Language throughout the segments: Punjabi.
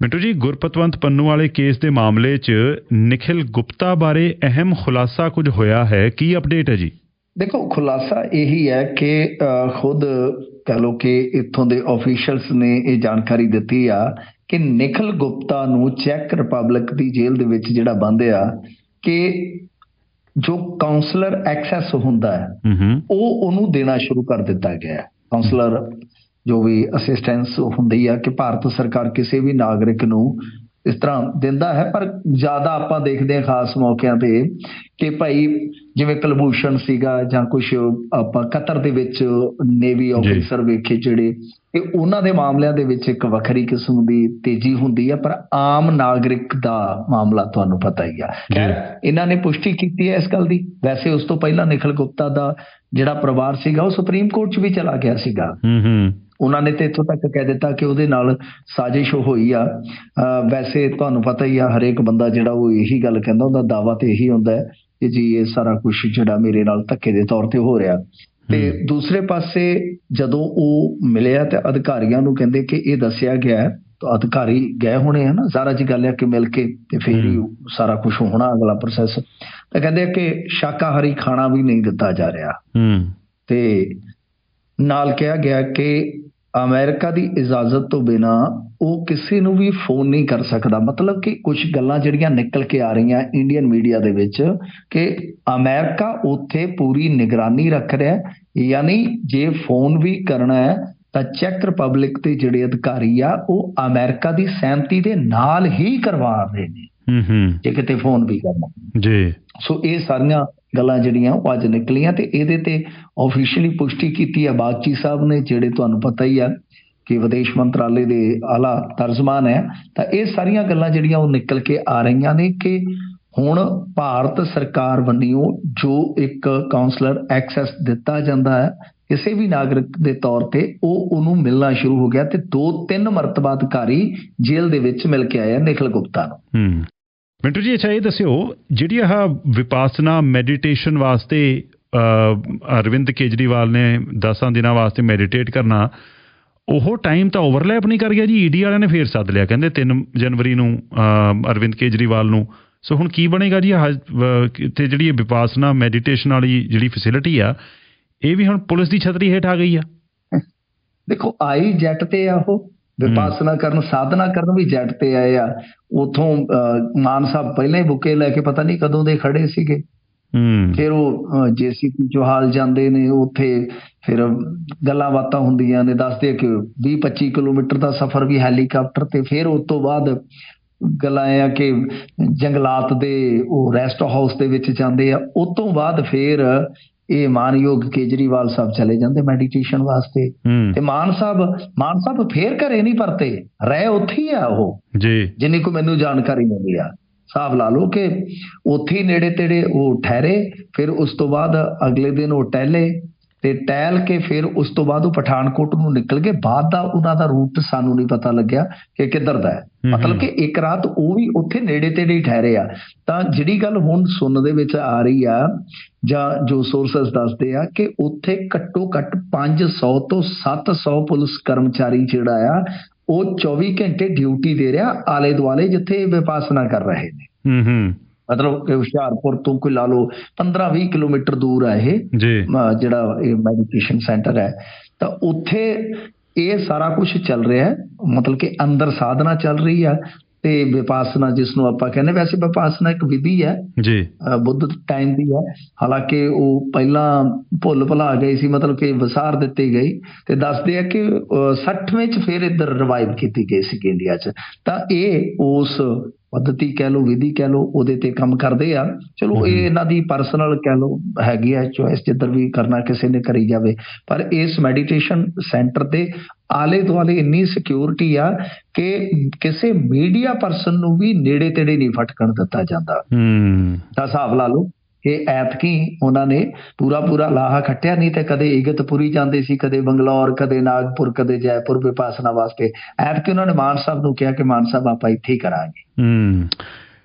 ਮਿੰਟੂ ਜੀ ਗੁਰਪਤਵੰਤ ਪੰਨੂ ਵਾਲੇ ਕੇਸ ਦੇ ਮਾਮਲੇ 'ਚ ਨikhil ਗੁਪਤਾ ਬਾਰੇ ਅਹਿਮ ਖੁਲਾਸਾ ਕੁਝ ਹੋਇਆ ਹੈ ਕੀ ਅਪਡੇਟ ਹੈ ਜੀ? ਦੇਖੋ ਖੁਲਾਸਾ ਇਹੀ ਹੈ ਕਿ ਖੁਦ ਕਹ ਲੋ ਕਿ ਇੱਥੋਂ ਦੇ ਆਫੀਸ਼ੀਅਲਸ ਨੇ ਇਹ ਜਾਣਕਾਰੀ ਦਿੱਤੀ ਆ ਕਿ ਨikhil ਗੁਪਤਾ ਨੂੰ ਚੈੱਕ ਰਿਪਬਲਿਕ ਦੀ ਜੇਲ੍ਹ ਦੇ ਵਿੱਚ ਜਿਹੜਾ ਬੰਦ ਆ ਕਿ ਜੋ ਕਾਉਂਸਲਰ ਐਕਸੈਸ ਹੁੰਦਾ ਹੈ ਉਹ ਉਹਨੂੰ ਦੇਣਾ ਸ਼ੁਰੂ ਕਰ ਦਿੱਤਾ ਗਿਆ ਹੈ। ਕਾਉਂਸਲਰ ਜੋ ਵੀ ਅਸਿਸਟੈਂਸ ਹੁੰਦੀ ਆ ਕਿ ਭਾਰਤ ਸਰਕਾਰ ਕਿਸੇ ਵੀ ਨਾਗਰਿਕ ਨੂੰ ਇਸ ਤਰ੍ਹਾਂ ਦਿੰਦਾ ਹੈ ਪਰ ਜ਼ਿਆਦਾ ਆਪਾਂ ਦੇਖਦੇ ਹਾਂ ਖਾਸ ਮੌਕਿਆਂ ਤੇ ਕਿ ਭਾਈ ਜਿਵੇਂ ਕਲਭੂਸ਼ਣ ਸੀਗਾ ਜਾਂ ਕੁਝ ਆਪਾਂ ਕਤਰ ਦੇ ਵਿੱਚ ਨੇਵੀ ਆਫੀਸਰ ਵੇਖੇ ਜਿਹੜੇ ਇਹ ਉਹਨਾਂ ਦੇ ਮਾਮਲਿਆਂ ਦੇ ਵਿੱਚ ਇੱਕ ਵੱਖਰੀ ਕਿਸਮ ਦੀ ਤੇਜ਼ੀ ਹੁੰਦੀ ਹੈ ਪਰ ਆਮ ਨਾਗਰਿਕ ਦਾ ਮਾਮਲਾ ਤੁਹਾਨੂੰ ਪਤਾ ਹੀ ਆ। ਖੈਰ ਇਹਨਾਂ ਨੇ ਪੁਸ਼ਟੀ ਕੀਤੀ ਹੈ ਇਸ ਗੱਲ ਦੀ। ਵੈਸੇ ਉਸ ਤੋਂ ਪਹਿਲਾਂ ਨਿਖਲ ਗੁਪਤਾ ਦਾ ਜਿਹੜਾ ਪਰਿਵਾਰ ਸੀਗਾ ਉਹ ਸੁਪਰੀਮ ਕੋਰਟ 'ਚ ਵੀ ਚਲਾ ਗਿਆ ਸੀਗਾ। ਹੂੰ ਹੂੰ। ਉਹਨਾਂ ਨੇ ਤੇ ਇੱਥੋਂ ਤੱਕ ਕਹਿ ਦਿੱਤਾ ਕਿ ਉਹਦੇ ਨਾਲ ਸਾਜ਼ਿਸ਼ ਹੋਈ ਆ। ਵੈਸੇ ਤੁਹਾਨੂੰ ਪਤਾ ਹੀ ਆ ਹਰੇਕ ਬੰਦਾ ਜਿਹੜਾ ਉਹ ਇਹੀ ਗੱਲ ਕਹਿੰਦਾ ਉਹਦਾ ਦਾਵਾ ਤੇ ਇਹੀ ਹੁੰਦਾ ਹੈ ਕਿ ਜੀ ਇਹ ਸਾਰਾ ਕੁਝ ਜਿਹੜਾ ਮੇਰੇ ਨਾਲ ਧੱਕੇ ਦੇ ਤੌਰ ਤੇ ਹੋ ਰਿਹਾ। ਤੇ ਦੂਸਰੇ ਪਾਸੇ ਜਦੋਂ ਉਹ ਮਿਲਿਆ ਤੇ ਅਧਿਕਾਰੀਆਂ ਨੂੰ ਕਹਿੰਦੇ ਕਿ ਇਹ ਦੱਸਿਆ ਗਿਆ ਹੈ ਤਾਂ ਅਧਿਕਾਰੀ ਗਏ ਹੋਣੇ ਹਨ ਸਾਰਾ ਜੀ ਗੱਲ ਹੈ ਕਿ ਮਿਲ ਕੇ ਤੇ ਫੇਰ ਹੀ ਸਾਰਾ ਕੁਝ ਹੋਣਾ ਅਗਲਾ ਪ੍ਰੋਸੈਸ ਤਾਂ ਕਹਿੰਦੇ ਕਿ ਸ਼ਾਕਾਹਾਰੀ ਖਾਣਾ ਵੀ ਨਹੀਂ ਦਿੱਤਾ ਜਾ ਰਿਹਾ। ਹੂੰ। ਤੇ ਨਾਲ ਕਿਹਾ ਗਿਆ ਕਿ ਅਮਰੀਕਾ ਦੀ ਇਜਾਜ਼ਤ ਤੋਂ ਬਿਨਾ ਉਹ ਕਿਸੇ ਨੂੰ ਵੀ ਫੋਨ ਨਹੀਂ ਕਰ ਸਕਦਾ। ਮਤਲਬ ਕਿ ਕੁਝ ਗੱਲਾਂ ਜਿਹੜੀਆਂ ਨਿਕਲ ਕੇ ਆ ਰਹੀਆਂ ਇੰਡੀਅਨ ਮੀਡੀਆ ਦੇ ਵਿੱਚ ਕਿ ਅਮਰੀਕਾ ਉੱਥੇ ਪੂਰੀ ਨਿਗਰਾਨੀ ਰੱਖ ਰਿਹਾ ਹੈ। ਯਾਨੀ ਜੇ ਫੋਨ ਵੀ ਕਰਨਾ ਹੈ ਤਾਂ ਚੈੱਕ ਰਿਪਬਲਿਕ ਦੇ ਜਿਹੜੇ ਅਧਿਕਾਰੀ ਆ ਉਹ ਅਮਰੀਕਾ ਦੀ ਸਹਿਮਤੀ ਦੇ ਨਾਲ ਹੀ ਕਰਵਾ ਰਹੇ ਨੇ। ਹੂੰ ਹੂੰ। ਜੇ ਕਿਤੇ ਫੋਨ ਵੀ ਕਰਨਾ। ਜੀ। ਸੋ ਇਹ ਸਾਰੀਆਂ ਗੱਲਾਂ ਜਿਹੜੀਆਂ ਉਹ ਅੱਜ ਨਿਕਲੀਆਂ ਤੇ ਇਹਦੇ ਤੇ ਆਫੀਸ਼ੀਅਲੀ ਪੁਸ਼ਟੀ ਕੀਤੀ ਹੈ ਬਾਗਚੀ ਸਾਹਿਬ ਨੇ, ਜਿਹੜੇ ਤੁਹਾਨੂੰ ਪਤਾ ਹੀ ਆ ਕਿ ਵਿਦੇਸ਼ ਮੰਤਰਾਲੇ ਦੇ ਆਲਾ ਤਰਜਮਾਨ ਹੈ ਤਾਂ ਇਹ ਸਾਰੀਆਂ ਗੱਲਾਂ ਜਿਹੜੀਆਂ ਉਹ ਨਿਕਲ ਕੇ ਆ ਰਹੀਆਂ ਨੇ ਕਿ ਹੁਣ ਭਾਰਤ ਸਰਕਾਰ ਵੱਲੋਂ ਜੋ ਇੱਕ ਕਾਉਂਸਲਰ ਐਕਸੈਸ ਦਿੱਤਾ ਜਾਂਦਾ ਹੈ, ਕਿਸੇ ਵੀ ਨਾਗਰਿਕ ਦੇ ਤੌਰ ਤੇ ਉਹ ਉਹਨੂੰ ਮਿਲਣਾ ਸ਼ੁਰੂ ਹੋ ਗਿਆ ਤੇ ਦੋ ਤਿੰਨ ਮਰਤਬਾ ਅਧਿਕਾਰੀ ਜੇਲ੍ਹ ਦੇ ਵਿੱਚ ਮਿਲ ਕੇ ਆਏ ਆ ਨਿਖਲ ਗੁਪਤਾ ਨੂੰ। ਮਿੰਟੂ ਜੀ ਅੱਛਾ ਇਹ ਦੱਸਿਓ ਜਿਹੜੀ ਆਹ ਵਿਪਾਸਨਾ ਮੈਡੀਟੇਸ਼ਨ ਵਾਸਤੇ ਅਰਵਿੰਦ ਕੇਜਰੀਵਾਲ ਨੇ 10 ਦਿਨਾਂ ਵਾਸਤੇ ਮੈਡੀਟੇਟ ਕਰਨਾ ਉਹ ਟਾਈਮ ਤਾਂ ਓਵਰਲੈਪ ਨਹੀਂ ਕਰ ਗਿਆ ਜੀ ਈਡੀ ਵਾਲਿਆਂ ਨੇ ਫੇਰ ਸੱਦ ਲਿਆ ਕਹਿੰਦੇ 3 ਜਨਵਰੀ ਨੂੰ ਅਰਵਿੰਦ ਕੇਜਰੀਵਾਲ ਨੂੰ। ਸੋ ਹੁਣ ਕੀ ਬਣੇਗਾ ਜੀ ਆਹ, ਜਿਹੜੀ ਇਹ ਵਿਪਾਸਨਾ ਮੈਡੀਟੇਸ਼ਨ ਵਾਲੀ ਜਿਹੜੀ ਫੈਸਿਲਿਟੀ ਆ ਇਹ ਵੀ ਹੁਣ ਪੁਲਿਸ ਦੀ ਛਤਰੀ ਹੇਠ ਆ ਗਈ ਆ। ਦੇਖੋ ਆਈ ਜੈਟ ਤੇ ਆ ਉਹ ਵਿਪਾਸਨਾ ਕਰਨ ਸਾਧਨਾ ਕਰਨ ਵੀ ਜੈਟ ਤੇ ਆਏ ਆ। ਉਥੋਂ ਮਾਨ ਸਾਹਿਬ ਪਹਿਲਾਂ ਹੀ ਬੁੱਕੇ ਲੈ ਕੇ ਪਤਾ ਨਹੀਂ ਕਦੋਂ ਦੇ ਖੜੇ ਸੀਗੇ। ਹੂੰ। ਫਿਰ ਉਹ ਜੇਸੀਪੀ ਚੋਹਾਲ ਜਾਂਦੇ ਨੇ ਉੱਥੇ ਫਿਰ ਗੱਲਾਂ ਬਾਤਾਂ ਹੁੰਦੀਆਂ ਨੇ ਦੱਸਦੇ ਕਿ 20 25 ਕਿਲੋਮੀਟਰ ਦਾ ਸਫ਼ਰ ਵੀ ਹੈਲੀਕਾਪਟਰ ਤੇ ਫਿਰ ਉਸ ਤੋਂ ਬਾਅਦ ਗੱਲਾਂ ਆ ਕਿ ਜੰਗਲਾਤ ਦੇ ਉਹ ਰੈਸਟ ਹਾਊਸ ਦੇ ਵਿੱਚ ਜਾਂਦੇ ਆ। ਉਸ ਤੋਂ ਬਾਅਦ ਫਿਰ ਇਹ ਮਾਨਯੋਗ ਕੇਜਰੀਵਾਲ ਸਾਹਿਬ ਚਲੇ ਜਾਂਦੇ ਮੈਡੀਟੇਸ਼ਨ ਵਾਸਤੇ। ਤੇ ਮਾਨ ਸਾਹਿਬ ਮਾਨ ਸਾਹਿਬ ਫੇਰ ਘਰੇ ਨਹੀਂ ਪਰਤੇ ਰਹਿ ਉੱਥੇ ਹੀ ਆ ਉਹ। ਜੀ। ਜਿੰਨੀ ਕੋ ਮੈਨੂੰ ਜਾਣਕਾਰੀ ਮਿਲੀ ਆ। ਹਿਸਾਬ ਲਾ ਲਓ ਕਿ ਉੱਥੇ ਨੇੜੇ ਤੇੜੇ ਉਹ ਠਹਿਰੇ ਫਿਰ ਉਸ ਤੋਂ ਬਾਅਦ ਅਗਲੇ ਦਿਨ ਉਹ ਟਹਿਲੇ ਤੇ ਟਹਿਲ ਕੇ ਫਿਰ ਉਸ ਤੋਂ ਬਾਅਦ ਉਹ ਪਠਾਨਕੋਟ ਨੂੰ ਨਿਕਲ ਗਏ। ਬਾਅਦ ਦਾ ਉਹਨਾਂ ਦਾ ਰੂਟ ਸਾਨੂੰ ਨਹੀਂ ਪਤਾ ਲੱਗਿਆ ਕਿ ਕਿੱਧਰ ਦਾ ਹੈ। ਮਤਲਬ ਕਿ ਇੱਕ ਰਾਤ ਉਹ ਵੀ ਉੱਥੇ ਨੇੜੇ ਤੇੜੇ ਹੀ ਠਹਿਰੇ ਆ। ਤਾਂ ਜਿਹੜੀ ਗੱਲ ਹੁਣ ਸੁਣਨ ਦੇ ਵਿੱਚ ਆ ਰਹੀ ਆ ਜਾਂ ਜੋ ਸੋਰਸਸ ਦੱਸਦੇ ਆ ਕਿ ਉੱਥੇ ਘੱਟੋ ਘੱਟ 500 ਤੋਂ 700 ਪੁਲਿਸ ਕਰਮਚਾਰੀ ਜਿਹੜਾ ਆ ਉਹ 24 ਘੰਟੇ ਡਿਊਟੀ ਦੇ ਰਿਹਾ ਆਲੇ ਦੁਆਲੇ ਜਿੱਥੇ ਵਿਪਾਸਨਾ ਕਰ ਰਹੇ ਨੇ। ਹੂੰ ਹੂੰ। ਮਤਲਬ ਕਿ ਹੁਸ਼ਿਆਰਪੁਰ ਤੋਂ ਕੋਈ ਲਾ ਲਓ 15-20 ਕਿਲੋਮੀਟਰ ਦੂਰ ਆ ਇਹ ਜਿਹੜਾ ਇਹ ਮੈਡੀਟੇਸ਼ਨ ਸੈਂਟਰ ਹੈ। ਤਾਂ ਉੱਥੇ ਇਹ ਸਾਰਾ ਕੁਝ ਚੱਲ ਰਿਹਾ ਹੈ। ਮਤਲਬ ਕਿ ਅੰਦਰ ਸਾਧਨਾ ਚੱਲ ਰਹੀ ਆ ਤੇ ਵਿਪਾਸਨਾ ਜਿਸ ਨੂੰ ਆਪਾਂ ਕਹਿੰਦੇ ਵੈਸੇ ਵਿਪਾਸਨਾ ਇੱਕ ਵਿਧੀ ਹੈ। ਜੀ। ਬੁੱਧ ਟਾਈਮ ਦੀ ਹੈ। ਹਾਲਾਂਕਿ ਉਹ ਪਹਿਲਾਂ ਭੁੱਲ ਭੁਲਾ ਗਈ ਸੀ ਮਤਲਬ ਕਿ ਵਿਸਾਰ ਦਿੱਤੀ ਗਈ ਤੇ ਦੱਸਦੇ ਆ ਕਿ ਅਹ 60ਵੇਂ ਚ ਫਿਰ ਇੱਧਰ ਰਿਵਾਈਵ ਕੀਤੀ ਗਈ ਸੀ ਇੰਡੀਆ 'ਚ। ਤਾਂ ਇਹ ਉਸ ਪद्धਤੀ ਕਹਿ ਲਓ ਵਿਧੀ ਕਹਿ ਲਓ ਉਹਦੇ ਤੇ ਕੰਮ ਕਰਦੇ ਆ। ਚਲੋ ਇਹ ਇਹਨਾਂ ਦੀ ਪਰਸਨਲ ਕਹਿ ਲਓ ਹੈਗੀ ਹੈ ਚੋਇਸ ਜਿੱਧਰ ਵੀ ਕਰਨਾ ਕਿਸੇ ਨੇ ਕਰੀ ਜਾਵੇ। ਪਰ ਇਸ ਮੈਡੀਟੇਸ਼ਨ ਸੈਂਟਰ ਤੇ ਆਲੇ ਦੁਆਲੇ ਇੰਨੀ ਸਿਕਿਉਰਿਟੀ ਆ ਕਿ ਕਿਸੇ ਮੀਡੀਆ ਪਰਸਨ ਨੂੰ ਵੀ ਨੇੜੇ ਤੇੜੇ ਨਹੀਂ ਫਟਕਣ ਦਿੱਤਾ ਜਾਂਦਾ। ਹੂੰ। ਤਾਂ ਹਿਸਾਬ ਲਾ ਲਓ। ਕਿ ਐਤਕੀ ਉਹਨਾਂ ਨੇ ਪੂਰਾ ਪੂਰਾ ਲਾਹਾ ਖੱਟਿਆ ਨਹੀਂ ਤੇ ਕਦੇ ਇਗਤਪੁਰੀ ਜਾਂਦੇ ਸੀ ਕਦੇ ਬੰਗਲੌਰ ਕਦੇ ਨਾਗਪੁਰ ਕਦੇ ਜੈਪੁਰ ਵਿਪਾਸਨਾ ਵਾਸਤੇ। ਐਤਕੀ ਉਹਨਾਂ ਨੇ ਮਾਨ ਸਾਹਿਬ ਨੂੰ ਕਿਹਾ ਕਿ ਮਾਨ ਸਾਹਿਬ ਆਪਾਂ ਇੱਥੇ ਹੀ ਕਰਾਂਗੇ। ਹੂੰ।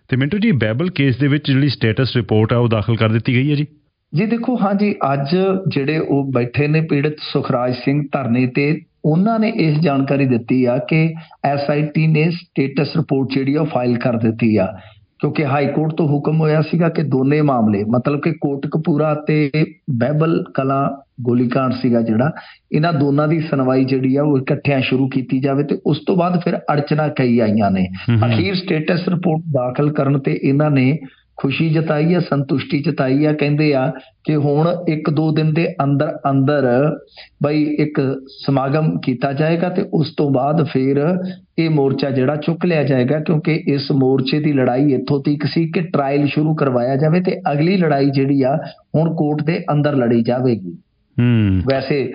ਤੇ ਮਿੰਟੂ ਜੀ ਬੈਬਲ ਕੇਸ ਦੇ ਵਿੱਚ ਜਿਹੜੀ ਸਟੇਟਸ ਰਿਪੋਰਟ ਆ ਉਹ ਦਾਖਲ ਕਰ ਦਿੱਤੀ ਗਈ ਹੈ ਜੀ? ਜੀ ਦੇਖੋ ਹਾਂਜੀ ਅੱਜ ਜਿਹੜੇ ਉਹ ਬੈਠੇ ਨੇ ਪੀੜਤ ਸੁਖਰਾਜ ਸਿੰਘ ਧਰਨੇ ਤੇ ਉਹਨਾਂ ਨੇ ਇਸ ਜਾਣਕਾਰੀ ਦਿੱਤੀ ਆ ਕਿ ਐਸਆਈਟੀ ਨੇ ਸਟੇਟਸ ਰਿਪੋਰਟ ਜਿਹੜੀ ਆ ਉਹ ਫਾਈਲ ਕਰ ਦਿੱਤੀ ਆ। ਕਿਉਂਕਿ ਹਾਈ ਕੋਰਟ ਤੋਂ ਹੁਕਮ ਹੋਇਆ ਸੀਗਾ ਕਿ ਦੋਨੇ ਮਾਮਲੇ ਮਤਲਬ ਕਿ ਕੋਟਕਪੂਰਾ ਤੇ ਬਹਿਬਲ ਕਲਾ ਗੋਲੀकांड ਸੀਗਾ ਜਿਹੜਾ ਇਹਨਾਂ ਦੋਨਾਂ ਦੀ ਸੁਣਵਾਈ ਜਿਹੜੀ ਆ ਉਹ ਇਕੱਠਿਆਂ ਸ਼ੁਰੂ ਕੀਤੀ ਜਾਵੇ ਤੇ ਉਸ ਤੋਂ ਬਾਅਦ ਫਿਰ ਅੜਚਨਾ ਕਈ ਆਈਆਂ ਨੇ। ਅਖੀਰ ਸਟੇਟਸ ਰਿਪੋਰਟ ਦਾਖਲ ਕਰਨ ਤੇ ਇਹਨਾਂ ਨੇ ਖੁਸ਼ੀ ਜਤਾਈ ਆ ਸੰਤੁਸ਼ਟੀ ਜਤਾਈ ਆ ਕਹਿੰਦੇ ਆ ਕਿ ਹੁਣ ਇੱਕ ਦੋ ਦਿਨ ਦੇ ਅੰਦਰ ਅੰਦਰ ਬਈ ਇੱਕ ਸਮਾਗਮ ਕੀਤਾ ਜਾਏਗਾ ਤੇ ਉਸ ਤੋਂ ਬਾਅਦ ਫਿਰ ਇਹ ਮੋਰਚਾ ਜਿਹੜਾ ਚੁੱਕ ਲਿਆ ਜਾਏਗਾ ਕਿਉਂਕਿ ਇਸ ਮੋਰਚੇ ਦੀ ਲੜਾਈ ਇੱਥੋਂ ਤੱਕ ਸੀ ਕਿ ਟ੍ਰਾਇਲ ਸ਼ੁਰੂ ਕਰਵਾਇਆ ਜਾਵੇ ਤੇ ਅਗਲੀ ਲੜਾਈ ਜਿਹੜੀ ਆ ਹੁਣ ਕੋਰਟ ਦੇ ਅੰਦਰ ਲੜੀ ਜਾਵੇਗੀ। ਹੂੰ। ਵੈਸੇ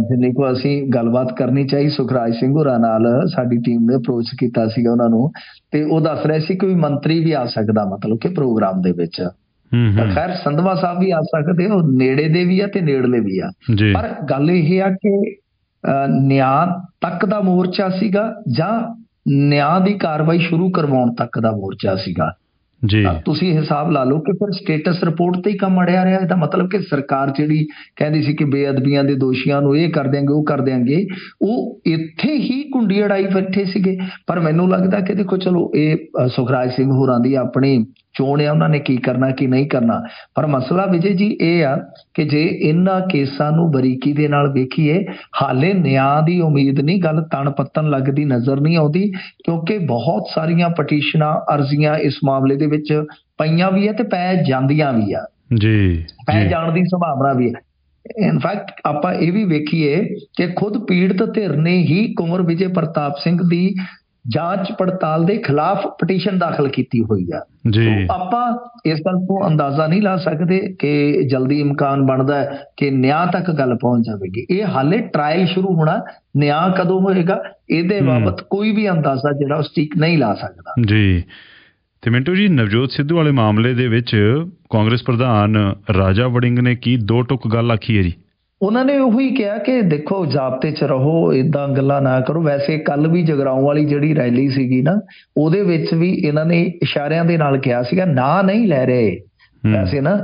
ਜਿੰਨੇ ਕੋ ਅਸੀਂ ਗੱਲਬਾਤ ਕਰਨੀ ਚਾਹੀ ਸੁਖਰਾਜ ਸਿੰਘ ਹੋਰਾਂ ਨਾਲ ਸਾਡੀ ਟੀਮ ਨੇ ਅਪਰੋਚ ਕੀਤਾ ਸੀਗਾ ਉਹਨਾਂ ਨੂੰ ਤੇ ਉਹ ਦੱਸ ਰਹੇ ਸੀ ਕਿ ਕੋਈ ਮੰਤਰੀ ਵੀ ਆ ਸਕਦਾ ਮਤਲਬ ਕਿ ਪ੍ਰੋਗਰਾਮ ਦੇ ਵਿੱਚ। ਹੂੰ ਖੈਰ ਸੰਧਵਾ ਸਾਹਿਬ ਵੀ ਆ ਸਕਦੇ ਉਹ ਨੇੜੇ ਦੇ ਵੀ ਆ ਤੇ ਨੇੜਲੇ ਵੀ ਆ। ਪਰ ਗੱਲ ਇਹ ਆ ਕਿ ਨਿਆਂ ਤੱਕ ਦਾ ਮੋਰਚਾ ਸੀਗਾ ਜਾਂ ਨਿਆਂ ਦੀ ਕਾਰਵਾਈ ਸ਼ੁਰੂ ਕਰਵਾਉਣ ਤੱਕ ਦਾ ਮੋਰਚਾ ਸੀਗਾ? ਜੀ। ਤੁਸੀਂ ਹਿਸਾਬ ਲਾ ਲਓ ਕਿ ਫਿਰ ਸਟੇਟਸ ਰਿਪੋਰਟ ਤੇ ਹੀ ਕੰਮ ਅੜਿਆ ਰਿਹਾ। ਇਹਦਾ ਮਤਲਬ ਕਿ ਸਰਕਾਰ ਜਿਹੜੀ ਕਹਿੰਦੀ ਸੀ ਕਿ ਬੇਅਦਬੀਆਂ ਦੇ ਦੋਸ਼ੀਆਂ ਨੂੰ ਇਹ ਕਰ ਦਿਆਂਗੇ, ਉਹ ਕਰ ਦਿਆਂਗੇ, ਉਹ ਇੱਥੇ ਹੀ ਕੁੰਡੀ ਅੜਾਈ ਬੈਠੇ ਸੀਗੇ। ਪਰ ਮੈਨੂੰ ਲੱਗਦਾ ਕਿ ਦੇਖੋ, ਚਲੋ, ਇਹ ਸੁਖਰਾਜ ਸਿੰਘ ਹੋਰਾਂ ਦੀ ਆਪਣੀ ਚੋਣ ਆ ਉਹਨਾਂ ਨੇ ਕੀ ਕਰਨਾ ਕੀ ਨਹੀਂ ਕਰਨਾ। ਪਰ ਮਸਲਾ ਵਿਜੇ ਜੀ ਇਹ ਆ ਕਿ ਜੇ ਇਹਨਾਂ ਕੇਸਾਂ ਨੂੰ ਬਰੀਕੀ ਦੇ ਨਾਲ ਵੇਖੀਏ ਹਾਲੇ ਨਿਆਂ ਦੀ ਉਮੀਦ ਨਹੀਂ ਗੱਲ ਤਣ ਪੱਤਨ ਲੱਗਦੀ ਨਜ਼ਰ ਨਹੀਂ ਆਉਂਦੀ ਕਿਉਂਕਿ ਬਹੁਤ ਸਾਰੀਆਂ ਪਟੀਸ਼ਨਾਂ ਅਰਜ਼ੀਆਂ ਇਸ ਮਾਮਲੇ ਦੇ ਵਿੱਚ ਪਈਆਂ ਵੀ ਹੈ ਤੇ ਪੈ ਜਾਂਦੀਆਂ ਵੀ ਆ। ਜੀ ਪੈ ਜਾਣ ਦੀ ਸੰਭਾਵਨਾ ਵੀ ਹੈ ਇਨਫੈਕਟ ਆਪਾਂ ਇਹ ਵੀ ਵੇਖੀਏ ਕਿ ਖੁਦ ਪੀੜਤ ਧਿਰ ਨੇ ਹੀ ਕੁਮਰ ਵਿਜੇ ਪ੍ਰਤਾਪ ਸਿੰਘ ਦੀ ਜਾਂਚ ਪੜਤਾਲ ਦੇ ਖਿਲਾਫ ਪਟੀਸ਼ਨ ਦਾਖਲ ਕੀਤੀ ਹੋਈ ਆ। ਜੀ। ਆਪਾਂ ਇਸ ਗੱਲ ਤੋਂ ਅੰਦਾਜ਼ਾ ਨਹੀਂ ਲਾ ਸਕਦੇ ਕਿ ਜਲਦੀ ਇਮਕਾਨ ਬਣਦਾ ਹੈ ਕਿ ਨਿਆਂ ਤੱਕ ਗੱਲ ਪਹੁੰਚ ਜਾਵੇਗੀ। ਇਹ ਹਾਲੇ ਟ੍ਰਾਇਲ ਸ਼ੁਰੂ ਹੋਣਾ ਨਿਆਂ ਕਦੋਂ ਹੋਏਗਾ ਇਹਦੇ ਬਾਬਤ ਕੋਈ ਵੀ ਅੰਦਾਜ਼ਾ ਜਿਹੜਾ ਉਹ ਸਟਿਕ ਨਹੀਂ ਲਾ ਸਕਦਾ। ਜੀ। ਤੇ ਮਿੰਟੂ ਜੀ ਨਵਜੋਤ ਸਿੱਧੂ ਵਾਲੇ ਮਾਮਲੇ ਦੇ ਵਿੱਚ ਕਾਂਗਰਸ ਪ੍ਰਧਾਨ ਰਾਜਾ ਵੜਿੰਗ ਨੇ ਕੀ ਦੋ ਟੁਕ ਗੱਲ ਆਖੀ ਹੈ ਜੀ? ਉਹਨਾਂ ਨੇ ਉਹੀ ਕਿਹਾ ਕਿ ਦੇਖੋ ਜਾਬਤੇ 'ਚ ਰਹੋ ਇਦਾਂ ਗੱਲਾਂ ਨਾ ਕਰੋ। ਵੈਸੇ ਕੱਲ ਵੀ ਜਗਰਾਉਂ ਵਾਲੀ ਜਿਹੜੀ ਰੈਲੀ ਸੀਗੀ ਨਾ ਉਹਦੇ ਵਿੱਚ ਵੀ ਇਹਨਾਂ ਨੇ ਇਸ਼ਾਰਿਆਂ ਦੇ ਨਾਲ ਕਿਹਾ ਸੀਗਾ ਨਾ ਨਹੀਂ ਲੈ ਰਹੇ। ਵੈਸੇ ਨਾ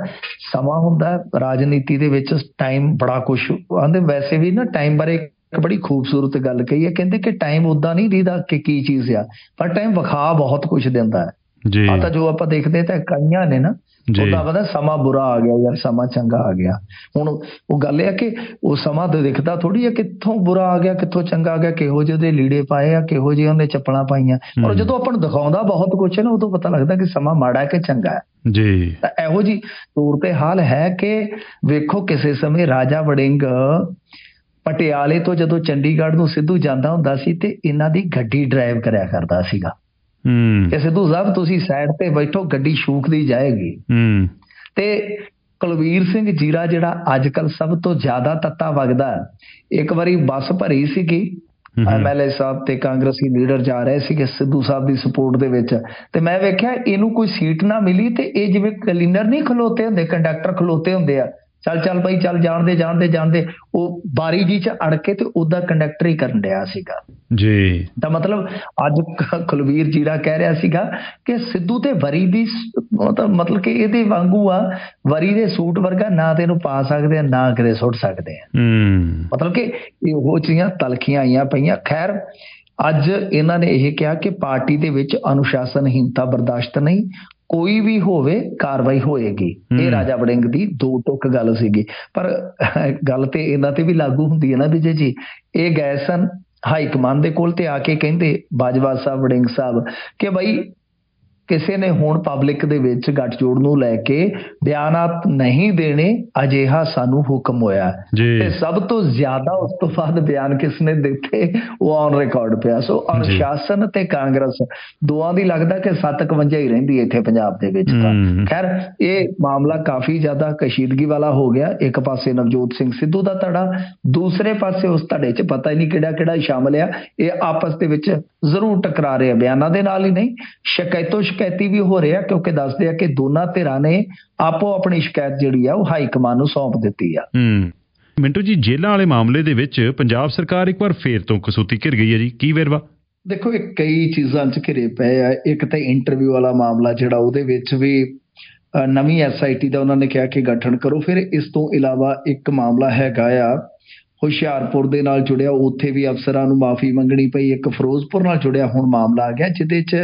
ਸਮਾਂ ਹੁੰਦਾ ਰਾਜਨੀਤੀ ਦੇ ਵਿੱਚ ਟਾਈਮ ਬੜਾ ਕੁਝ ਆਂਦੇ ਵੈਸੇ ਵੀ ਨਾ ਟਾਈਮ ਬਾਰੇ ਇੱਕ ਬੜੀ ਖੂਬਸੂਰਤ ਗੱਲ ਕਹੀ ਹੈ ਕਹਿੰਦੇ ਕਿ ਟਾਈਮ ਉਦਾਂ ਨਹੀਂ ਦੀਦਾ ਕਿ ਕੀ ਚੀਜ਼ ਆ ਪਰ ਟਾਈਮ ਵਿਖਾ ਬਹੁਤ ਕੁਝ ਦਿੰਦਾ ਹੈ। ਜੀ। ਆ ਤਾਂ ਜੋ ਆਪਾਂ ਦੇਖਦੇ ਤਾਂ ਕਈਆਂ ਨੇ ਨਾ ਉਹਦਾ ਪਤਾ ਸਮਾਂ ਬੁਰਾ ਆ ਗਿਆ ਯਾਰ ਸਮਾਂ ਚੰਗਾ ਆ ਗਿਆ। ਹੁਣ ਉਹ ਗੱਲ ਇਹ ਆ ਕਿ ਉਹ ਸਮਾਂ ਤੇ ਦਿਖਦਾ ਥੋੜੀ ਆ ਕਿੱਥੋਂ ਬੁਰਾ ਆ ਗਿਆ ਕਿੱਥੋਂ ਚੰਗਾ ਆ ਗਿਆ ਕਿਹੋ ਜਿਹੇ ਦੇ ਲੀੜੇ ਪਾਏ ਆ ਕਿਹੋ ਜਿਹੇ ਉਹਨੇ ਚੱਪਲਾਂ ਪਾਈਆਂ। ਪਰ ਜਦੋਂ ਆਪਾਂ ਨੂੰ ਦਿਖਾਉਂਦਾ ਬਹੁਤ ਕੁਝ ਹੈ ਨਾ ਉਦੋਂ ਪਤਾ ਲੱਗਦਾ ਕਿ ਸਮਾਂ ਮਾੜਾ ਹੈ ਕਿ ਚੰਗਾ ਹੈ। ਜੀ। ਤਾਂ ਇਹੋ ਜੀ ਤੌਰ ਤੇ ਹਾਲ ਹੈ ਕਿ ਵੇਖੋ ਕਿਸੇ ਸਮੇਂ ਰਾਜਾ ਵੜਿੰਗ ਪਟਿਆਲੇ ਤੋਂ ਜਦੋਂ ਚੰਡੀਗੜ੍ਹ ਨੂੰ ਸਿੱਧੂ ਜਾਂਦਾ ਹੁੰਦਾ ਸੀ ਤੇ ਇਹਨਾਂ ਦੀ ਗੱਡੀ ਡਰਾਈਵ ਕਰਿਆ ਕਰਦਾ ਸੀਗਾ। ਕਿ ਸਿੱਧੂ ਸਾਹਿਬ ਤੁਸੀਂ ਸਾਈਡ ਤੇ ਬੈਠੋ ਗੱਡੀ ਸ਼ੂਕਦੀ ਜਾਏਗੀ। ਹੂੰ। ਤੇ ਕੁਲਵੀਰ ਸਿੰਘ ਜੀਰਾ ਜਿਹੜਾ ਅੱਜ ਕੱਲ ਸਭ ਤੋਂ ਜ਼ਿਆਦਾ ਤੱਤਾ ਵਗਦਾ ਇੱਕ ਵਾਰੀ ਬੱਸ ਭਰੀ ਸੀਗੀ। ਐਮਐਲਏ ਸਾਹਿਬ ਤੇ ਕਾਂਗਰਸੀ ਲੀਡਰ ਜਾ ਰਹੇ ਸੀਗੇ ਸਿੱਧੂ ਸਾਹਿਬ ਦੀ ਸਪੋਰਟ ਦੇ ਵਿੱਚ। ਤੇ ਮੈਂ ਵੇਖਿਆ ਇਹਨੂੰ ਕੋਈ ਸੀਟ ਨਾ ਮਿਲੀ ਤੇ ਇਹ ਜਿਵੇਂ ਕਲੀਨਰ ਨਹੀਂ ਖਲੋਤੇ ਹੁੰਦੇ ਕੰਡਕਟਰ ਖਲੋਤੇ ਹੁੰਦੇ ਆ ਚੱਲ ਚੱਲ ਭਾਈ ਚੱਲ ਜਾਣਦੇ ਜਾਣਦੇ ਜਾਣਦੇ। ਉਹ ਬਾਰੀ ਜੀ ਚ ਅੜ ਕੇ ਤੇ ਉਹਦਾ ਕੰਡਕਟਰ ਹੀ ਕਰਨ ਡਿਆ ਸੀਗਾ। ਜੀ। ਤਾਂ ਮਤਲਬ ਅੱਜ ਕੁਲਵੀਰ ਜੀਰਾ ਕਹਿ ਰਿਹਾ ਸੀਗਾ ਕਿ ਸਿੱਧੂ ਤੇ ਵਰੀ ਦੀ ਮਤਲਬ ਕਿ ਇਹਦੇ ਵਾਂਗੂ ਆ ਵਰੀ ਦੇ ਸੂਟ ਵਰਗਾ ਨਾ ਤੇ ਇਹਨੂੰ ਪਾ ਸਕਦੇ ਆ ਨਾ ਕਿਤੇ ਸੁੱਟ ਸਕਦੇ ਆ। ਹੂੰ। ਮਤਲਬ ਕਿ ਇਹ ਉਹ ਚੀਜ਼ਾਂ ਤਲਖੀਆਂ ਆਈਆਂ ਪਈਆਂ। ਖੈਰ ਅੱਜ ਇਹਨਾਂ ਨੇ ਇਹ ਕਿਹਾ ਕਿ ਪਾਰਟੀ ਦੇ ਵਿੱਚ ਅਨੁਸ਼ਾਸਨਹੀਨਤਾ ਬਰਦਾਸ਼ਤ ਨਹੀਂ ਕੋਈ ਵੀ ਹੋਵੇ ਕਾਰਵਾਈ ਹੋਏਗੀ। ਇਹ ਰਾਜਾ ਵੜਿੰਗ ਦੀ ਦੋ ਟੁਕ ਗੱਲ ਸੀਗੀ। ਪਰ ਗੱਲ ਤੇ ਇਹਨਾਂ ਤੇ ਵੀ ਲਾਗੂ ਹੁੰਦੀ ਹੈ ਨਾ ਵਿਜੇ ਜੀ। ਇਹ ਗਏ ਸਨ ਹਾਈ ਕਮਾਂਡ ਦੇ ਕੋਲ ਤੇ ਆ ਕੇ ਕਹਿੰਦੇ ਬਾਜਵਾ ਸਾਹਿਬ ਵੜਿੰਗ ਸਾਹਿਬ ਕਿ ਭਾਈ ਕਿਸੇ ਨੇ ਹੁਣ ਪਬਲਿਕ ਦੇ ਵਿੱਚ ਗੱਠਜੋੜ ਨੂੰ ਲੈ ਕੇ ਬਿਆਨਾਤ ਨਹੀਂ ਦੇਣੇ ਅਜਿਹਾ ਸਾਨੂੰ ਹੁਕਮ ਹੋਇਆ ਤੇ ਸਭ ਤੋਂ ਜ਼ਿਆਦਾ ਉਸ ਤੋਂ ਬਾਅਦ ਬਿਆਨ ਕਿਸ ਨੇ ਦਿੱਤੇ ਉਹ ਔਨ ਰਿਕਾਰਡ ਪਿਆ। ਸੋ ਅਨੁਸ਼ਾਸਨ ਤੇ ਕਾਂਗਰਸ ਦੋਆਂ ਦੀ ਲੱਗਦਾ ਕਿ 751 ਹੀ ਰਹਿੰਦੀ ਇੱਥੇ ਪੰਜਾਬ ਦੇ ਵਿੱਚ ਤਾਂ। ਖੈਰ ਇਹ ਮਾਮਲਾ ਕਾਫੀ ਜ਼ਿਆਦਾ ਕਸ਼ੀਦਗੀ ਵਾਲਾ ਹੋ ਗਿਆ। ਇੱਕ ਪਾਸੇ ਨਵਜੋਤ ਸਿੰਘ ਸਿੱਧੂ ਦਾ ਧੜਾ ਦੂਸਰੇ ਪਾਸੇ ਉਸ ਧੜੇ 'ਚ ਪਤਾ ਹੀ ਨਹੀਂ ਕਿਹੜਾ ਕਿਹੜਾ ਸ਼ਾਮਲ ਆ। ਇਹ ਆਪਸ ਦੇ ਵਿੱਚ ਜ਼ਰੂਰ ਟਕਰਾ ਰਹੇ ਬਿਆਨਾਂ ਦੇ ਨਾਲ ਹੀ ਨਹੀਂ। ਸ਼ਿਕਾਇਤੋਂ ਸ਼ਿਕਾਇਤੀ ਵੀ ਹੋ ਰਿਹਾ ਕਿਉਂਕਿ ਦੱਸਦੇ ਆ ਕਿ ਦੋਨਾਂ ਧਿਰਾਂ ਨੇ ਆਪੋ ਆਪਣੀ ਸ਼ਿਕਾਇਤ ਜਿਹੜੀ ਆ ਉਹ ਹਾਈ ਕਮਾਨ ਨੂੰ ਸੌਂਪ ਦਿੱਤੀ ਆ। ਹੂੰ। ਮਿੰਟੂ ਜੀ ਜੇਲ੍ਹਾਂ ਵਾਲੇ ਮਾਮਲੇ ਦੇ ਵਿੱਚ ਪੰਜਾਬ ਸਰਕਾਰ ਇੱਕ ਵਾਰ ਫੇਰ ਤੋਂ ਕਸੂਤੀ ਘਿਰ ਗਈ ਹੈ ਜੀ। ਕੀ ਵੇਰਵਾ? ਦੇਖੋ ਇਹ ਕਈ ਚੀਜ਼ਾਂ 'ਚ ਘਿਰੇ ਪਏ ਆ। ਇੱਕ ਤਾਂ ਇੰਟਰਵਿਊ ਵਾਲਾ ਮਾਮਲਾ ਜਿਹੜਾ ਉਹਦੇ ਵਿੱਚ ਵੀ ਨਵੀਂ ਐਸਆਈਟੀ ਦਾ ਉਹਨਾਂ ਨੇ ਕਿਹਾ ਕਿ ਗਠਨ ਕਰੋ। ਫਿਰ ਇਸ ਤੋਂ ਇਲਾਵਾ ਇੱਕ ਮਾਮਲਾ ਹੈਗਾ ਆ ਹੁਸ਼ਿਆਰਪੁਰ ਦੇ ਨਾਲ ਜੁੜਿਆ। ਉੱਥੇ ਵੀ ਅਫਸਰਾਂ ਨੂੰ ਮਾਫੀ ਮੰਗਣੀ ਪਈ। ਇੱਕ ਫਿਰੋਜ਼ਪੁਰ ਨਾਲ ਜੁੜਿਆ ਹੁਣ ਮਾਮਲਾ ਆ ਗਿਆ ਜਿਹਦੇ 'ਚ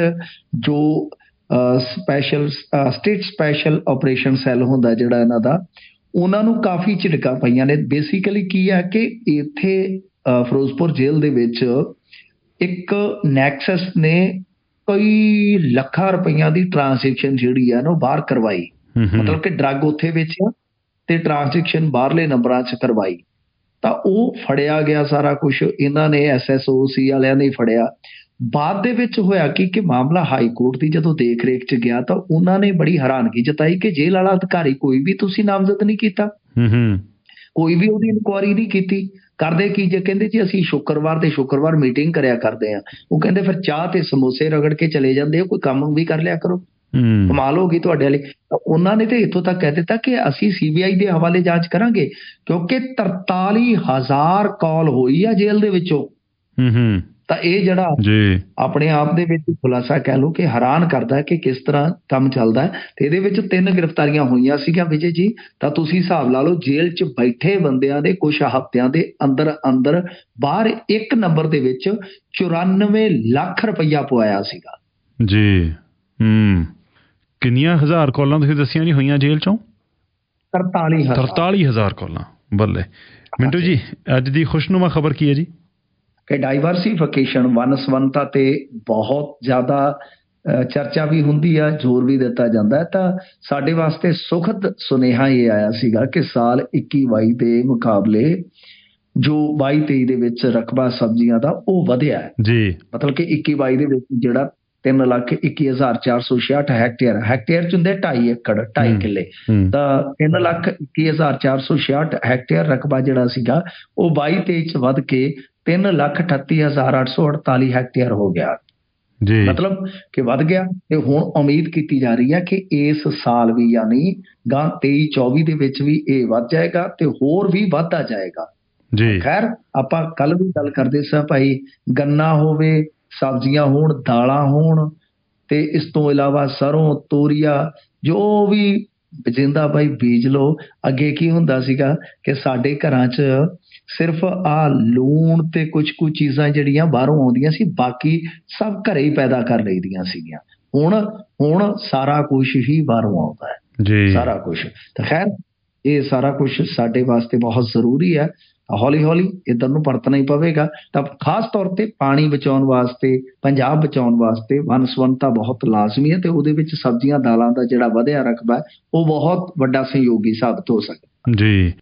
ਜੋ special state special operation cell ਹੁੰਦਾ ਜਿਹੜਾ ਇਹਨਾਂ ਦਾ ਉਹਨਾਂ ਨੂੰ ਕਾਫੀ ਝਿੜਕਾਂ ਪਈਆਂ ਨੇ। ਬੇਸਿਕਲੀ ਕੀ ਹੈ ਕਿ ਇੱਥੇ ਫਿਰੋਜ਼ਪੁਰ ਜੇਲ੍ਹ ਦੇ ਵਿੱਚ ਇੱਕ ਨੈਕਸਸ ਨੇ ਕਈ ਲੱਖਾਂ ਰੁਪਈਆਂ ਦੀ ਟ੍ਰਾਂਜੈਕਸ਼ਨ ਜਿਹੜੀ ਹੈ ਨਾ ਉਹ ਬਾਹਰ ਕਰਵਾਈ। ਮਤਲਬ ਕਿ ਡਰੱਗ ਉੱਥੇ ਵੇਚਿਆ ਤੇ ਟ੍ਰਾਂਜੈਕਸ਼ਨ ਬਾਹਰਲੇ ਨੰਬਰਾਂ 'ਚ ਕਰਵਾਈ। ਤਾਂ ਉਹ ਫੜਿਆ ਗਿਆ ਸਾਰਾ ਕੁਝ ਇਹਨਾਂ ਨੇ ਐਸਐਸਓ ਸੀ ਵਾਲਿਆਂ ਨੇ ਫੜਿਆ। ਬਾਅਦ ਦੇ ਵਿੱਚ ਹੋਇਆ ਕੀ ਕਿ ਮਾਮਲਾ ਹਾਈ ਕੋਰਟ ਦੀ ਜਦੋਂ ਦੇਖ ਰੇਖ 'ਚ ਗਿਆ ਤਾਂ ਉਹਨਾਂ ਨੇ ਬੜੀ ਹੈਰਾਨਗੀ ਜਤਾਈ ਕਿ ਜੇਲ੍ਹ ਵਾਲਾ ਅਧਿਕਾਰੀ ਕੋਈ ਵੀ ਤੁਸੀਂ ਨਾਮਜ਼ਦ ਨਹੀਂ ਕੀਤਾ। ਹੂੰ ਹੂੰ। ਕੋਈ ਵੀ ਉਹਦੀ ਇਨਕੁਆਰੀ ਨਹੀਂ ਕੀਤੀ। ਕਰਦੇ ਕੀ ਜੇ ਕਹਿੰਦੇ ਜੀ ਅਸੀਂ ਸ਼ੁੱਕਰਵਾਰ ਤੇ ਸ਼ੁੱਕਰਵਾਰ ਮੀਟਿੰਗ ਕਰਿਆ ਕਰਦੇ ਆ ਉਹ ਕਹਿੰਦੇ ਫਿਰ ਚਾਹ ਤੇ ਸਮੋਸੇ ਰਗੜ ਕੇ ਚਲੇ ਜਾਂਦੇ ਹੋ ਕੋਈ ਕੰਮ ਵੀ ਕਰ ਲਿਆ ਕਰੋ। ਹੂੰ। ਕਮਾਲ ਹੋ ਗਈ ਤੁਹਾਡੇ ਵਾਲੀ। ਤਾਂ ਉਹਨਾਂ ਨੇ ਤੇ ਇੱਥੋਂ ਤੱਕ ਕਹਿ ਦਿੱਤਾ ਕਿ ਅਸੀਂ ਸੀਬੀਆਈ ਦੇ ਹਵਾਲੇ ਜਾਂਚ ਕਰਾਂਗੇ ਕਿਉਂਕਿ 43000 ਕਾਲ ਹੋਈ ਆ ਜੇਲ੍ਹ ਦੇ ਵਿੱਚੋਂ। ਹੂੰ ਹੂੰ। ਤਾਂ ਇਹ ਜਿਹੜਾ ਜੀ। ਆਪਣੇ ਆਪ ਦੇ ਵਿੱਚ ਖੁਲਾਸਾ ਕਹਿ ਲਓ ਕਿ ਹੈਰਾਨ ਕਰਦਾ ਹੈ ਕਿ ਕਿਸ ਤਰ੍ਹਾਂ ਕੰਮ ਚੱਲਦਾ ਹੈ। ਤੇ ਇਹਦੇ ਵਿੱਚ ਤਿੰਨ ਗ੍ਰਿਫਤਾਰੀਆਂ ਹੋਈਆਂ ਸੀਗੀਆਂ ਵਿਜੇ ਜੀ। ਤਾਂ ਤੁਸੀਂ ਹਿਸਾਬ ਲਾ ਲਓ ਜੇਲ੍ਹ 'ਚ ਬੈਠੇ ਬੰਦਿਆਂ ਦੇ ਕੁਝ ਹਫ਼ਤਿਆਂ ਦੇ ਅੰਦਰ ਅੰਦਰ ਬਾਹਰ ਇੱਕ ਨੰਬਰ ਦੇ ਵਿੱਚ 94 ਲੱਖ ਰੁਪਈਆ ਪਵਾਇਆ ਸੀਗਾ। ਜੀ। ਹੂੰ। ਕਿੰਨੀਆਂ ਹਜ਼ਾਰ ਕਾਲਾਂ ਤੁਸੀਂ ਦੱਸੀਆਂ ਨਹੀਂ ਹੋਈਆਂ ਜੇਲ੍ਹ ਚੋਂ? 43000 43000 ਕਾਲਾਂ। ਬੱਲੇ। ਮਿੰਟੂ ਜੀ ਅੱਜ ਦੀ ਖੁਸ਼ਨੁਮਾ ਖਬਰ ਕੀ ਹੈ ਜੀ? ਕਿ ਡਾਈਵਰਸਿਫਿਕੇਸ਼ਨ ਵਨਸਵੰਤਾ ਤੇ ਬਹੁਤ ਜ਼ਿਆਦਾ ਚਰਚਾ ਵੀ ਹੁੰਦੀ ਆ ਜ਼ੋਰ ਵੀ ਦਿੱਤਾ ਜਾਂਦਾ ਹੈ। ਤਾਂ ਸਾਡੇ ਵਾਸਤੇ ਸੁਖਦ ਸੁਨੇਹਾ ਇਹ ਆਇਆ ਸੀਗਾ ਕਿ ਸਾਲ 21-22 ਦੇ ਮੁਕਾਬਲੇ ਜੋ 22-23 ਦੇ ਵਿੱਚ ਰਕਬਾ ਸਬਜ਼ੀਆਂ ਦਾ ਉਹ ਵਧਿਆ ਜੀ। ਮਤਲਬ ਕਿ 21-22 ਦੇ ਵਿੱਚ ਜਿਹੜਾ 3 ਲੱਖ 21466 ਹੈਕਟੇਅਰ ਹੈਕਟੇਅਰ ਚ ਹੁੰਦੇ 2.5 ਏਕੜ 2.5 ਹੂੰ। ਕਿੱਲੇ। ਤਾਂ 3 ਲੱਖ 21466 ਹੈਕਟੇਅਰ ਰਕਬਾ ਜਿਹੜਾ ਸੀਗਾ ਉਹ 22 23 ਚ ਵੱਧ ਕੇ 3 ਲੱਖ 38848 ਹੈਕਟੇਅਰ ਹੋ ਗਿਆ। ਜੀ। ਮਤਲਬ ਕਿ ਵੱਧ ਗਿਆ ਤੇ ਹੁਣ ਉਮੀਦ ਕੀਤੀ ਜਾ ਰਹੀ ਹੈ ਕਿ ਇਸ ਸਾਲ ਵੀ ਯਾਨੀ ਗਾਂ 23 24 ਦੇ ਵਿੱਚ ਵੀ ਇਹ ਵੱਧ ਜਾਏਗਾ ਤੇ ਹੋਰ ਵੀ ਵੱਧਦਾ ਜਾਏਗਾ। ਜੀ। ਖੈਰ ਆਪਾਂ ਕੱਲ ਵੀ ਗੱਲ ਕਰਦੇ ਸਾਂ ਭਾਈ ਗੰਨਾ ਹੋਵੇ ਸਬਜ਼ੀਆਂ ਹੋਣ ਦਾਲਾਂ ਹੋਣ ਤੇ ਇਸ ਤੋਂ ਇਲਾਵਾ ਸਰੋਂ ਤੋਰੀਆ ਜੋ ਵੀ ਜਿੰਦਾ ਭਾਈ ਬੀਜ ਲਓ ਅੱਗੇ ਕੀ ਹੁੰਦਾ ਸੀਗਾ ਕਿ ਸਾਡੇ ਘਰਾਂ 'ਚ ਸਿਰਫ ਆ ਲੂਣ ਤੇ ਕੁਝ ਕੁ ਚੀਜ਼ਾਂ ਜਿਹੜੀਆਂ ਬਾਹਰੋਂ ਆਉਂਦੀਆਂ ਸੀ ਬਾਕੀ ਸਭ ਘਰੇ ਹੀ ਪੈਦਾ ਕਰ ਲਈਦੀਆਂ ਸੀਗੀਆਂ। ਹੁਣ ਹੁਣ ਸਾਰਾ ਕੁਝ ਹੀ ਬਾਹਰੋਂ ਆਉਂਦਾ ਹੈ। ਜੀ। ਸਾਰਾ ਕੁਝ ਤਾਂ ਖੈਰ ਇਹ ਸਾਰਾ ਕੁਝ ਸਾਡੇ ਵਾਸਤੇ ਬਹੁਤ ਜ਼ਰੂਰੀ ਹੈ। ਹੌਲੀ ਹੌਲੀ ਇਧਰ ਨੂੰ ਪਰਤਣਾ ਹੀ ਪਵੇਗਾ। ਤਾਂ ਖਾਸ ਤੌਰ ਤੇ ਪਾਣੀ ਬਚਾਉਣ ਵਾਸਤੇ, ਪੰਜਾਬ ਬਚਾਉਣ ਵਾਸਤੇ ਵਨਸਵੰਤਾ ਬਹੁਤ ਲਾਜ਼ਮੀ ਹੈ ਤੇ ਉਹਦੇ ਵਿੱਚ ਸਬਜ਼ੀਆਂ, ਦਾਲਾਂ ਦਾ ਜਿਹੜਾ ਵਧਿਆ ਰਕਬਾ ਹੈ, ਉਹ ਬਹੁਤ ਵੱਡਾ ਸਹਿਯੋਗੀ ਸਾਬਤ ਹੋ ਸਕਦਾ। ਜੀ।